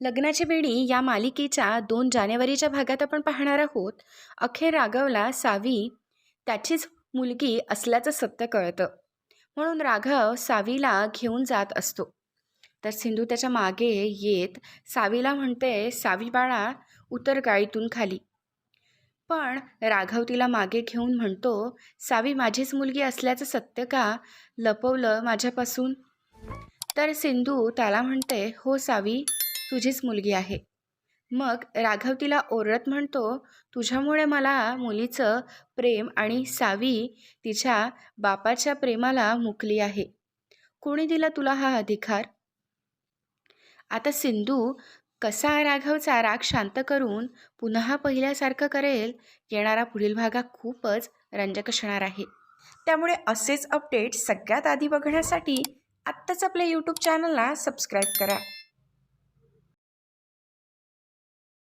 लग्नाची वेळी या मालिकेच्या दोन जानेवारीच्या भागात आपण पाहणार आहोत. अखेर राघवला सावी त्याचीच मुलगी असल्याचं सत्य कळतं. म्हणून राघव सावीला घेऊन जात असतो. तर सिंधू त्याच्यामागे येत सावीला म्हणते सावी बाळा उतर गाळीतून खाली. पण राघव तिला मागे घेऊन म्हणतो सावी माझीच मुलगी असल्याचं सत्य का? लपवलं माझ्यापासून? तर सिंधू त्याला म्हणते हो सावी तुझीच मुलगी आहे. मग राघव तिला ओरडत म्हणतो तुझ्यामुळे मला मुलीचं प्रेम आणि सावी तिच्या बापाच्या प्रेमाला मुकली आहे. कोणी दिला तुला हा अधिकार? आता सिंधू कसा राघवचा राग शांत करून पुन्हा पहिल्यासारखं करेल येणारा पुढील भागा खूपच रंजक असणार आहे. त्यामुळे असेच अपडेट सगळ्यात आधी बघण्यासाठी आत्ताच आपल्या यूट्यूब चॅनलला सबस्क्राईब करा.